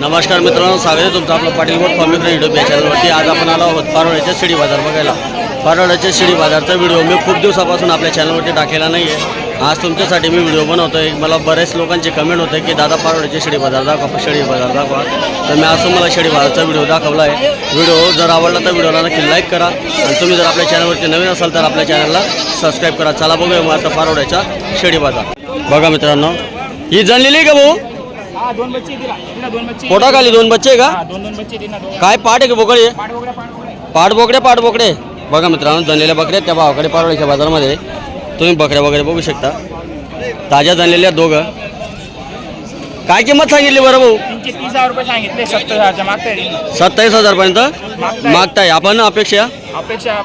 नमस्कार मित्रांनो स्वागत आहे तुमचं आपलं पाटील बोट फॉर्मित्र युट्यूब या चॅनलवरती आज आपण आलो आहोत पारोड्याच्या शिडी बाजार बघायला. परवड्याच्या शिडी बाजारचा व्हिडिओ मी खूप दिवसापासून आपल्या चॅनलवरती टाकलेला नाही आहे आज तुमच्यासाठी मी व्हिडिओ बनवतो आहे मला बरेच लोकांचे कमेंट होते की दादा पारोड्याचे शिडी बाजार दाखवा शिडी बाजार दाखवा. तर मी आज तुम्हाला शिडी बाजारचा व्हिडिओ दाखवला आहे. व्हिडिओ जर आवडला तर व्हिडिओला नक्की लाईक करा. आणि तुम्ही जर आपल्या चॅनलवरती नवीन असाल तर आपल्या चॅनलला सबस्क्राईब करा. चला बघूया मग आता परवड्याचा शिडी बाजार. बघा मित्रांनो ही जणलेली आहे का भाऊ? हा दोन बच्चे दिला. दिला दोन बच्चे. पोटाखाली दोन बच्चे आहे का? हा दोन दोन बच्चे दिला दोन. काय पाट आहे का बोकडी? पाठ वगैरे पाठ वगैरे पाट बोकडे पाट बोकडे बघा मित्रांनो जनलेल्या बकऱ्या त्या भावाकडे पारोळीच्या बाजारामध्ये. तुम्ही बकऱ्या वगैरे बघू शकता. ताज्या जनलेल्या दोघं. काय किंमत सांगितली बरं भाऊ? तीनशे तीस हजार रुपये सांगितले सत्तर हजारच्या मागताय सत्तावीस हजारपर्यंत? मागताय. आपण अपेक्षा? अपेक्षा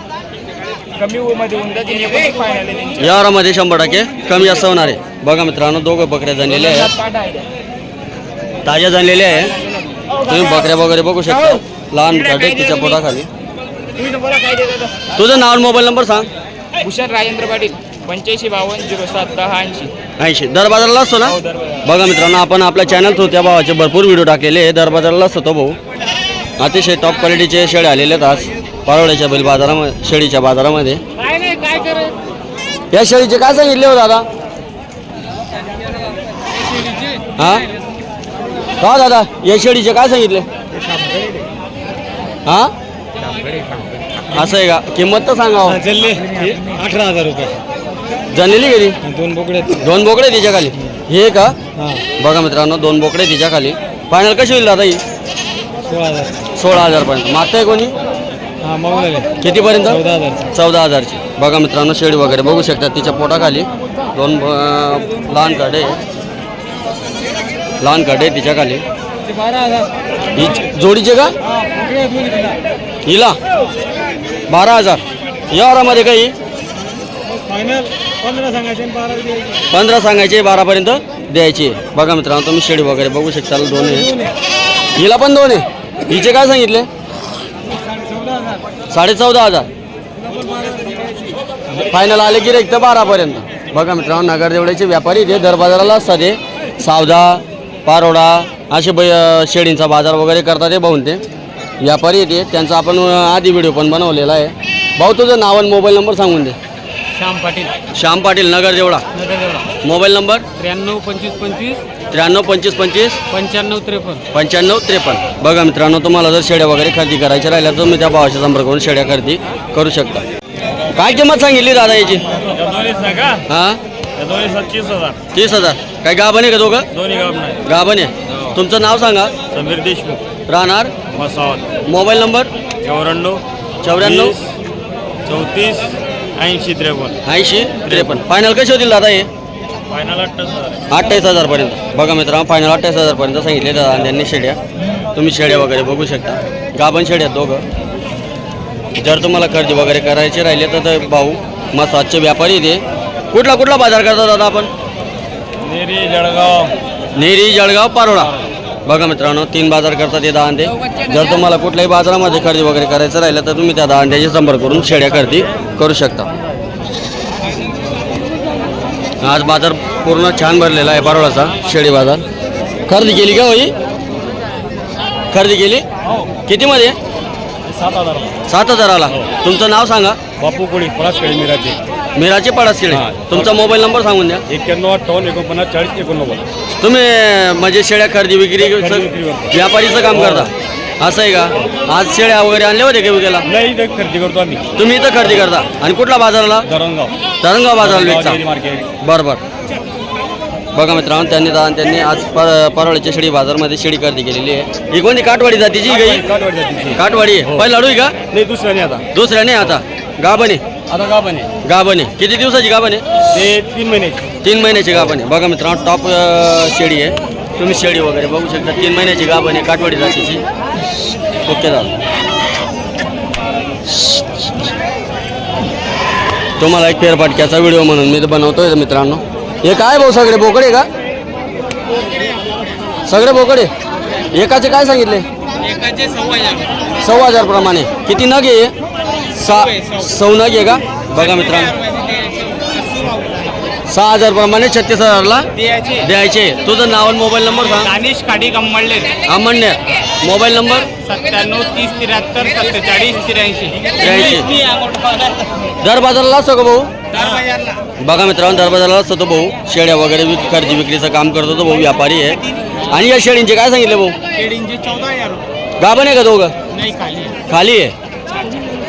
कमी मध्ये होऊन जाते एकोणीस फायनल आहे त्यांची यावरामध्ये शंभर टक्के कमी जास्त होणार आहे. बघा मित्रांनो दोघं बकऱ्या जनलेल्या आहेत. पाठ आहे. ताज्या जनलेल्या आहे. तुम्ही बकऱ्या वगैरे बघू शकता. लहान काटे तिच्या पोटाखाली. तुझं नाव आणि मोबाईल नंबर सांग. भूषण राजेंद्र पाटील पंच्याऐंशी बावन्न झिरो सात दहा ऐंशी. ऐंशी. दर बाजाराला असतो ना? हो बघा मित्रांनो आपण आपल्या चॅनल थ्रू त्या भावाचे भरपूर व्हिडिओ टाकलेले आहे दर बाजाराला असतो तो भाऊ. अतिशय टॉप क्वालिटीचे शेळे आलेले आहेत आज. पारोड्याच्या बैल बाजारामध्ये शेळीच्या बाजारामध्ये. काय नाही काय करत? या शेळीचे काय सांगितले हो दादा? हा? का दादा या शेळीचे काय सांगितले? हा? असं आहे का? किंमत तर सांगा हो. अठरा हजार रुपये. जनलेली गेली दोन बोकडे दोन बोकडे तिच्या खाली हे का बघा मित्रांनो दोन बोकडे तिच्या खाली फायनल कशी होईल दादा ही? सोळा हजार. सोळा हजारपर्यंत मागताय कोणी? हां कितीपर्यंत? चौदा हजार चौदा हजारची. बघा मित्रांनो शेळी वगैरे बघू शकता तिच्या पोटाखाली. दोन लहान काढे लहान काढे तिच्या खाली ही जोडीचे का? हिला? बारा हजार. या वरामध्ये काही पंधरा सांगायचे बारापर्यंत द्यायचे. बघा मित्रांनो तुम्ही शेडी वगैरे बघू शकता दोन आहे हिला पण दोन आहे. हिचे काय सांगितले? हजार साडे चौदा हजार. फायनल आले की रे तर बारापर्यंत बघा मित्रांनो नगरदेवळ्याचे व्यापारी ते दर बाजाराला असतात सावदा पारोडा असे बै शेळींचा बाजार वगैरे करतात ते भाऊन ते. व्यापारी येते त्यांचा आपण आधी व्हिडिओ पण बनवलेला आहे. भाऊ तुझं नाव आणि मोबाईल नंबर सांगून दे. Shyam Patil. Shyam Patil Nagar Nagar mobile number? त्र्याण्णव पंचवीस पंचवीस. त्र्याण्णव पंचवीस पंचवीस. पंच्याण्णव त्रेपन्न. पंच्याण्णव त्रेपन्न. बघा मित्रांनो तुम्हाला जर शेड्या वगैरे खरेदी करायच्या राहिल्या तर तुम्ही त्या भावाशी संपर्क करून शेड्या खरेदी करू शकता. काय किंमत सांगितली दादा याची? हां? सत्तीस हजार. तीस हजार. काय गाभण आहे का दोघं? दोन्ही गाव नाही गाभण आहे. तुमचं नाव सांगा. समीर देशमुख. राहणार? Masawat mobile number? चौऱ्याण्णव चौऱ्याण्णव. चौतीस ऐंशी त्रेपन्न. ऐंशी त्रेपन्न. फायनल कशी होतील दादा हे? फायनल अठ्ठावीस हजार अठ्ठावीस हजारपर्यंत बघा मित्रांनो फायनल अठ्ठावीस हजारपर्यंत सांगितले दादा. त्यांनी शेड्या. तुम्ही शेड्या वगैरे बघू शकता. गाभण शेड्या दोघं. जर तुम्हाला खरेदी वगैरे करायचे राहिले तर ते भाऊ मसाजचे व्यापारी ते कुठला कुठला बाजार करता दादा आपण? नेरी जळगाव. नेरी जळगाव पारोळा. बघा मित्रांनो तीन बाजार करतात ते दहा अंडे. जर तुम्हाला कुठल्याही बाजारामध्ये खरेदी वगैरे करायचं राहिलं तर तुम्ही त्या दहा अंड्याशी संपर्क करून शेड्या खरेदी करू शकता. आज बाजार पूर्ण छान भरलेला आहे पारोळाचा शेळी बाजार. खरेदी केली का होई खरेदी केली? कितीमध्ये? सात हजार. सात हजाराला. तुमचं नाव सांगा. बापू कोळी पळासकडे मिराचे. मिराचे पडास शेळी तुमचा मोबाईल नंबर सांगून द्या. एक्क्याण्णव अठ्ठावन्न एकोणपन्नास चाळीस एकोणनव्वद. तुम्ही म्हणजे शेळ्या खरेदी विक्री विक्री करतो. व्यापारीचं काम करता. असं आहे का? आज शेळ्या वगैरे आणल्या होते का विकायला नाही इथं खरेदी करतो आम्ही. तुम्ही इथं खरेदी करता. आणि कुठला बाजाराला? धरणगाव तरंगाव बाजाराला डेअरी विकता. मार्केट. बरं बरं. बघा मित्रांनो त्यांनी दा- त्यांनी आज पर परवळीच्या शेळी बाजारमध्ये शेळी खरेदी केलेली आहे. ही कोणती? काठवाडी जातीची गाई काठवाडी जातीची. काठवाडी आहे. पहिला लाडू आहे का? नाही दुसऱ्याने आता. दुसऱ्या नाही आता. गाभणे आता का बने गाभणे किती दिवसाची गाभणे ते तीन महिन्याची. तीन महिन्याची गाभणे बघा मित्रांनो टॉप अं, शेळी आहे. तुम्ही शेळी वगैरे बघू शकता. तीन महिन्याची गाभणे काठवाडी जातीची. ओके दादा. तुम्हाला एक फेरफटक्याचा व्हिडिओ म्हणून मी बनवतोय मित्रांनो. हे काय भाऊ सगळे बोकडे का? सगळे बोकडे एकाचे काय सांगितले? एकाचे सव्वा हजार. प्रमाणे. किती नग आहे सौ नग आहे का? बघा मित्रांनो. सहा हजार प्रमाणे छत्तीस हजारला द्यायचे. द्यायचे. तुझं नाव आणि मोबाईल नंबर सांग. दानिश काडी कम्मळले अमन्य. Mobile number? सत्त्याण्णव तीस त्र्याहत्तर सत्तेचाळीस त्र्याऐंशी. त्र्याऐंशी. दर बाजाराला असतो का भाऊ? बघा मित्रांनो दर बाजाराला असतो तो भाऊ. शेळ्या वगैरे विक खरेदी विक्रीचं काम करतो तो भाऊ व्यापारी आहे. आणि या शेळींचे काय सांगितले भाऊ? शेळींचे चौदा हजार गाभण आहे का दोघं? नाही खाली खाली आहे.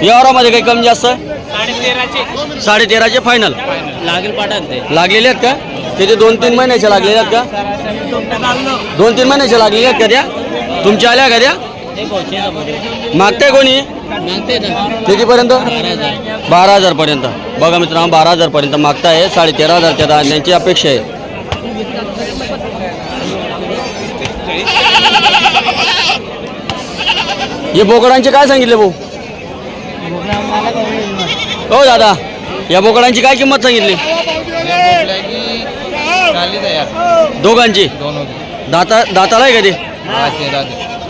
यावरामध्ये काही कमी जास्त? साडे तेराचे साडे तेराचे फायनल लागेल पाठात ते. लागलेले आहेत का? किती दोन तीन महिन्याच्या लागलेल्या आहेत का? दोन तीन महिन्याच्या लागलेल्या आहेत का त्या? तुमच्या आल्या का त्या? मागताय कोणी? कितीपर्यंत? बारा हजार. पर्यंत बघा मित्रांनो बारा हजार पर्यंत मागताय. साडे तेरा हजारच्या धान्यांची अपेक्षा आहे. हे बोकडांचे काय सांगितले भाऊ? हो दादा. या बोकडांची काय किंमत सांगितली? दोघांची? दाता दाताला आहे का ते?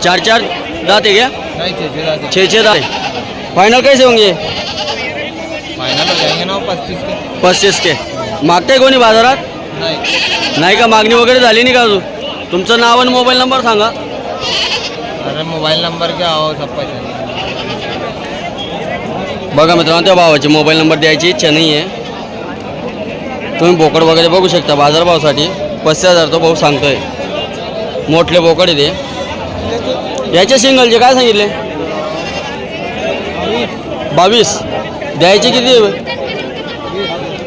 चार चार दाते घ्या. नाही छे छे दाते. फायनल कैसे होंगे? पस्तीस के. मागते मागताय कोणी बाजारात? नाही नाही का? मागणी वगैरे झाली नाही का अजून? तुमचं नाव आणि मोबाईल नंबर सांगा. अरे मोबाईल नंबर क्या हो सब बघा मित्रांनो त्या भावाचे मोबाईल नंबर द्यायची इच्छा नाही आहे. तुम्ही बोकड वगैरे बघू शकता बाजारभावासाठी. पस्तीस हजार तो भाऊ सांगतोय. मोठले बोकड आहे ते. याचे सिंगलचे काय सांगितले? बावीस. द्यायचे किती?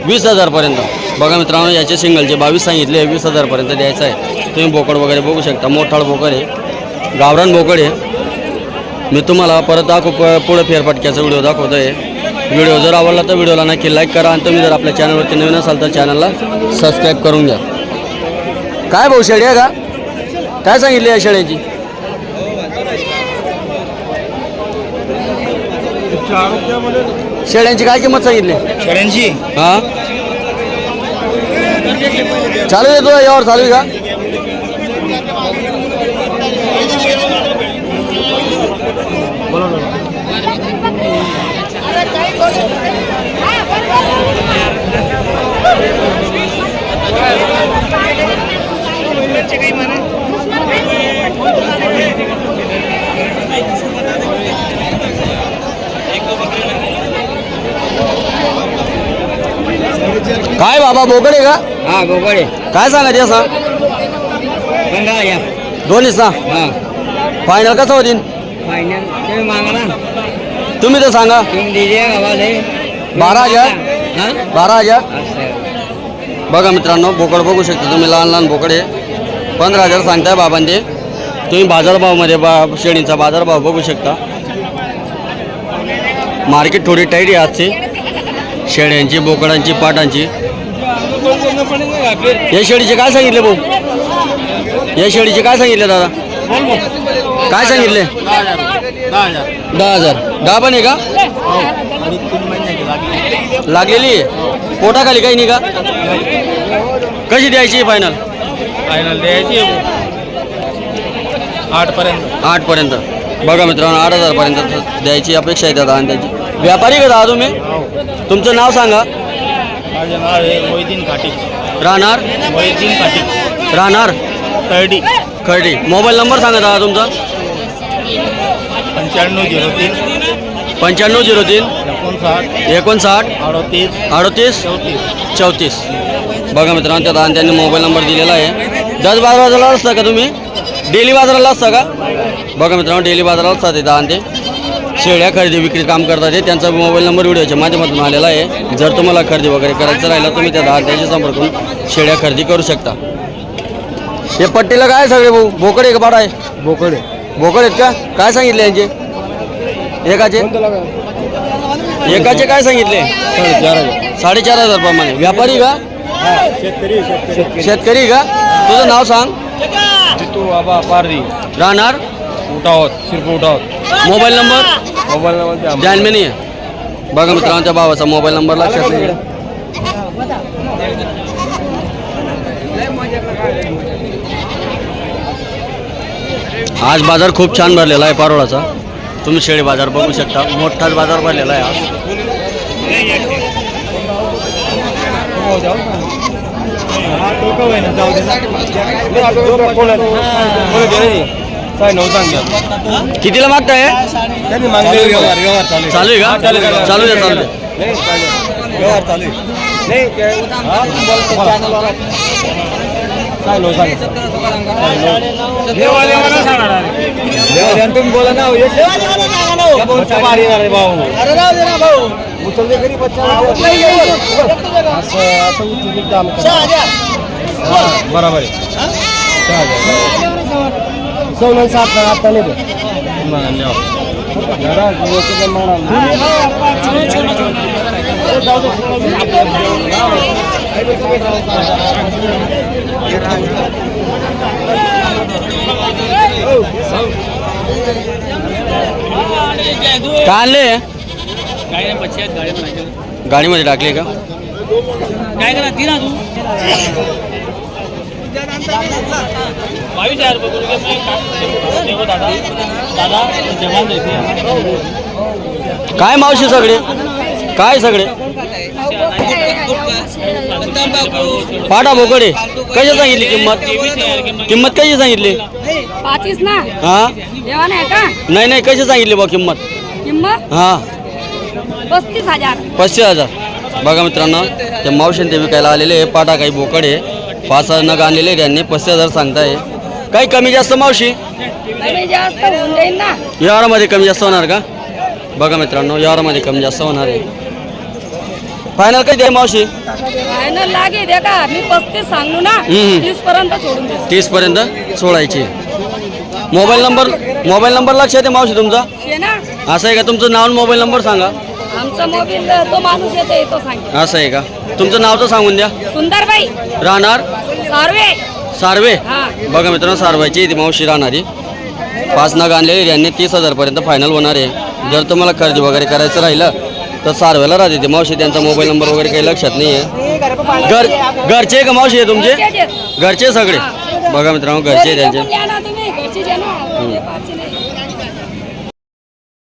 वीस हजारपर्यंत. बघा मित्रांनो याचे सिंगलचे बावीस सांगितले वीस हजारपर्यंत द्यायचं आहे. तुम्ही बोकड वगैरे बघू शकता. मोठाळ बोकड आहे. गावरान बोकड आहे. मी तुम्हाला परत दाखव पुढं फेरफटक्याचा व्हिडिओ दाखवतो आहे व्हिडिओ जर आवडला तर व्हिडिओला नक्की लाईक करा आणि तुम्ही जर आपल्या चॅनलवरती नवीन असाल तर चॅनलला सबस्क्राईब करून घ्या. काय भाऊ शेळी आहे का? काय सांगितली या शेळ्याची? शेळ्यांची काय किंमत सांगितली? शेळ्यांची? हां? चालू आहे तुला यावर चालू आहे का? काय बाबा बोकड का? हा गोगडे काय सांगा ते सांग पंधरा हजार दोन्ही सांग हा. फायनल कसं होतील फायनल तुम्ही मागा ना. तुम्ही तर सांगा. तुम्ही दीजिए आवाज आहे. बारा हजार हा? बारा हजार असं बघा मित्रांनो बोकड बघू शकता तुम्ही लहान लहान बोकड पंधरा हजार सांगताय बाबां ते तुम्ही बाजारभावमध्ये बा शेळींचा बाजारभाव बघू शकता. मार्केट थोडी टाईट आहे आजची. शेळ्यांची बोकडांची पाटांची. या शेळीचे काय सांगितले भाऊ? या शेळीचे काय सांगितले दादा? काय सांगितले? दहा हजार. दहा पण आहे का? लागलेली आहे. पोटाखाली काही नाही का? कशी द्यायची फायनल फायनल द्यायची आठ पर्यंत आठपर्यंत. बघा मित्रांनो आठ हजारपर्यंत द्यायची अपेक्षा आहे दादा आणि त्याची. व्यापारी का दादा तुम्ही? तुमचं नाव सांगा. माझं नाव आहे राहणार? राहणार? तर्डी खर्डी. मोबाईल नंबर सांगा दादा तुमचा. पंच्याण्णव झिरो तीन. पंच्याण्णव झिरो तीन. एकोणसाठ. एकोणसाठ. अडतीस. अडतीस. चौतीस. चौतीस. बघा मित्रांनो त्या दादा त्यांनी मोबाईल नंबर दिलेला आहे. दस बाजाराला असता का तुम्ही? डेली बाजाराला असता का? बघा मित्रांनो डेली बाजाराला असतात ते दादा ते शेळ्या खरेदी विक्री काम करतात ते त्यांचा मोबाईल नंबर व्हिडिओच्या माध्यमातून आलेला आहे. जर तुम्हाला खरेदी वगैरे करायचं राहिलं तुम्ही त्या दादा त्याशी संपर्क करून शेळ्या खरेदी करू शकता. हे पट्टीला काय आहे सगळे भाऊ? बोकड आहे का बाडा आहे? बोकडे बोकड आहेत का? काय सांगितले यांचे? एकाचे? एकाचे काय सांगितले? साडेचार हजार. प्रमाणे. व्यापारी का? शेतकरी शेतकरी. शेतकरी का? तुझं नाव सांग. जितू बाबा पारदी राहणार? उठावत शिरपूर उठावत. Mobile number? मोबाईल नंबर ध्यान में नाही आहे बघा मित्रांनो त्या भावाचा मोबाईल नंबर लक्षात नाही आज बाजार खूप छान भरलेला आहे पारोळाचा. तुम्ही शेळी बाजार बघू शकता. मोठाच बाजार भरलेला आहे आज. हा काय नऊ सांगतात कितीला मागताय? त्यांनी मागले व्यवहार व्यवहार चालू चालू आहे का? चालू आहे. चालू आहे चालू आहे. नाही चालू आहे. व्यवहार चालू आहे. नाही ते- हा, बोला. काय नऊ सांगतात देवाले आणि तुम्ही बोला ना हो, एक- या भाऊ सवारी येणार आहे भाऊ. उचलले घरी बच्चा असं असं उचलले काम करा. बरोबर आहे. सहा हजार. सवलत सात ना आता नाही का आणले गाडीमध्ये टाकले का? काय करा ती ना तू? बावीस हजार रुपये करून घे. देऊ दादा. दादा जवान देते. काय मावशी सगळे? काय सगळे? पाठा बोकडे कशी सांगितली किंमत? किंमत कशी सांगितली? पाचीस ना? हा? नाही नाही कशी सांगितली बा किंमत? किंमत? हा. पस्तीस हजार. पस्तीस हजार. बघा मित्रांनो ते मावशीन ते विकायला आलेले पाटा काही बोकडे पाच नग आणलेले आहे त्यांनी. पस्तीस हजार सांगताय. काही कमी जास्त मावशी? कमी जास्त होऊन जाईल ना. व्यवहारामध्ये कमी जास्त होणार का? बघा मित्रांनो व्यवहारामध्ये कमी जास्त होणार आहे. फायनल काही द्या मावशी? फायनल लागे का? मी पस्तीस सांगू ना. हम्म. तीस पर्यंत सोडून दे तीसपर्यंत सोडायची. मोबाईल नंबर मोबाईल नंबर लक्षात आहे मावशी तुमचा? शे ना. असं आहे का? तुमचं नाव आणि मोबाईल नंबर सांगा. आमचा मोबाईल तो माणूस येतो असं आहे का? तुमचं नाव तर सांगून द्या. सुंदरबाई. राहणार? सार्वे सार्वे? बघा मित्रांनो सारवायची ती मावशी राहणारी पाच नग आणलेली यांनी तीस हजारपर्यंत फायनल होणार आहे. जर तुम्हाला खरेदी वगैरे करायचं राहिलं तर सारव्याला राहते ते. मावशी त्यांचा मोबाईल नंबर वगैरे काही लक्षात नाही आहे घर घरचे का मावशी आहे तुमचे. घरचे सगळे? बघा मित्रांनो घरचे त्यांचे.